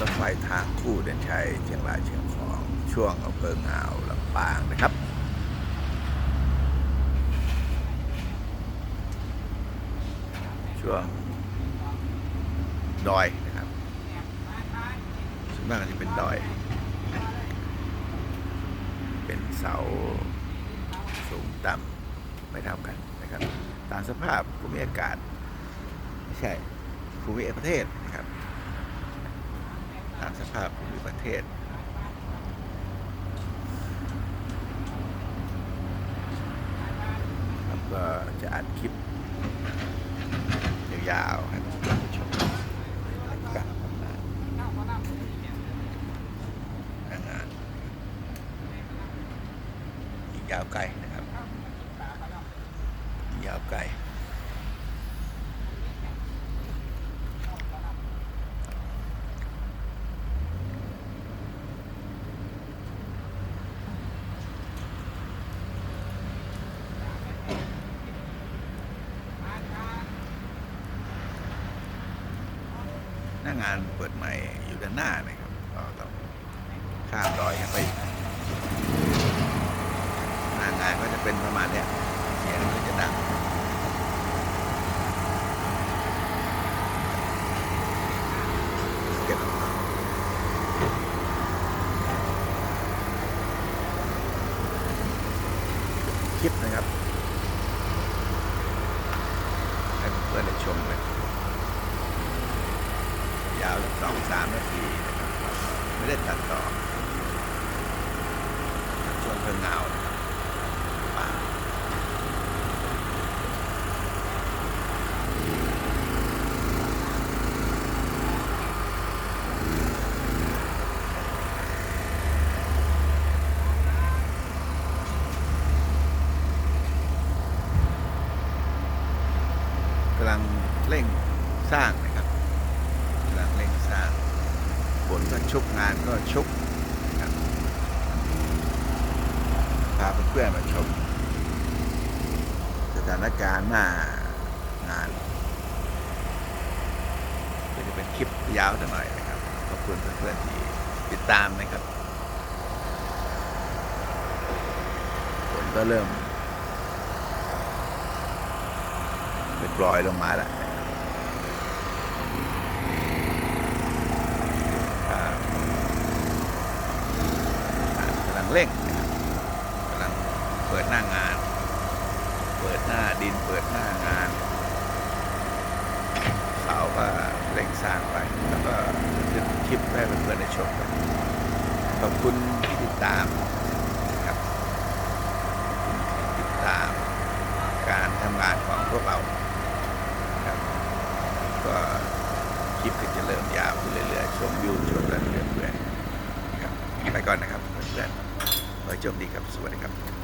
รถไฟทางคู่เดินชัยเชียงรายเชียงของช่วงอำเภองาวลำปางนะครับช่วงดอยนะครับส่วนมากจะเป็นดอย เป็นเสาสูงต่ำไม่เท่ากันนะครับ ตามสภาพภูมิอากาศ ไม่ใช่ภูมิประเทศนะครับ ตามสภาพภูมิประเทศ ครับก็จะอัดคลิป ยาวๆให้ท่านผู้ชมการทำงานงานอีกยาวไกลนะครับ ยาวไกล งานเปิดใหม่อยู่ด้านหน้านะครับก็ต้องข้ามดอยกันไปหน้างานก็จะเป็นประมาณเนี้ยเสียงก็จะดังคลิปนะครับให้เพื่อนๆได้ชมเลยาวสองสามนาทีไม่ได้ตัดต่อช่วงเพิ่งเงานะครับป่าำลังเร่งสร้างนะครับ กำลังเร่งสร้าง ฝนก็ชุกงานก็ชุกนะพาเพื่อนมาชมสถานการณ์หน้างานก็จะเป็นคลิปยาวหน่อยนะครับ ขอบคุณเพื่อนๆที่ติดตามนะครับฝนก็เริ่มเป็นปล่อยลงมาแล้ว ครับกำลัง เร่งกำลังเปิดหน้างาน เปิดหน้าดินเปิดหน้างานเสาก็เร่งสร้างไป แล้วก็ขึ้นคลิปให้เพื่อนๆได้ชมกันขอบคุณที่ติดตามครับที่ติดตามการทำงานของพวกเราครับก็คลิปก็จะเริ่มยาวขึ้นเรื่อยๆ ชมวิวชมอะไรเรื่อยๆครับไปก่อนนะครับเพื่อนๆ โชคดีครับ สวัสดีครับ